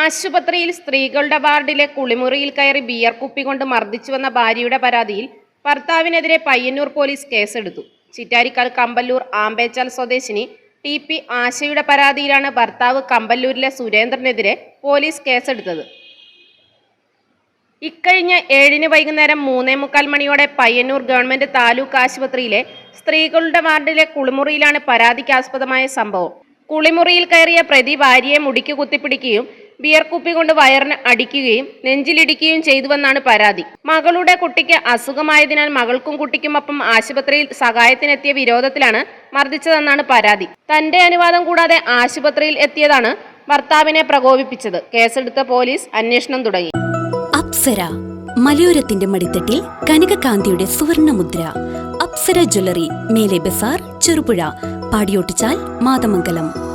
ആശുപത്രിയിൽ സ്ത്രീകളുടെ വാർഡിലെ കുളിമുറിയിൽ കയറി ബിയർ കുപ്പി കൊണ്ട് മർദ്ദിച്ചുവെന്ന ഭാര്യയുടെ പരാതിയിൽ ഭർത്താവിനെതിരെ പയ്യന്നൂർ പോലീസ് കേസെടുത്തു. ചിറ്റാരിക്കാൽ കമ്പല്ലൂർ ആമ്പേച്ചാൽ സ്വദേശിനി ടി പി ആശയുടെ പരാതിയിലാണ് ഭർത്താവ് കമ്പല്ലൂരിലെ സുരേന്ദ്രനെതിരെ പോലീസ് കേസെടുത്തത്. ഇക്കഴിഞ്ഞ ഏഴിന് വൈകുന്നേരം മൂന്നേ മുക്കാൽ മണിയോടെ പയ്യന്നൂർ ഗവൺമെന്റ് താലൂക്ക് ആശുപത്രിയിലെ സ്ത്രീകളുടെ വാർഡിലെ കുളിമുറിയിലാണ് പരാതിക്കാസ്പദമായ സംഭവം. കുളിമുറിയിൽ കയറിയ പ്രതി ഭാര്യയെ മുടിക്ക് കുത്തിപ്പിടിക്കുകയും ബിയർ കുപ്പി കൊണ്ട് വയറിന് അടിക്കുകയും നെഞ്ചിലിടിക്കുകയും ചെയ്തുവെന്നാണ് പരാതി. മകളുടെ കുട്ടിക്ക് അസുഖമായതിനാൽ മകൾക്കും കുട്ടിക്കുമൊപ്പം ആശുപത്രിയിൽ സഹായത്തിനെത്തിയ വിരോധത്തിലാണ് മർദ്ദിച്ചതെന്നാണ് പരാതി. തന്റെ അനുവാദം കൂടാതെ ആശുപത്രിയിൽ എത്തിയതാണ് ഭർത്താവിനെ പ്രകോപിപ്പിച്ചത്. കേസെടുത്ത പോലീസ് അന്വേഷണം തുടങ്ങി. അപ്സര മലയോരത്തിന്റെ മടിത്തട്ടിൽ കനകകാന്തിയുടെ സുവർണമുദ്ര. അപ്സര ജ്വല്ലറി മേലെ ബസാർ ചെറുപുഴ പാടിയോട്ടിച്ചാൽ മാതമംഗലം.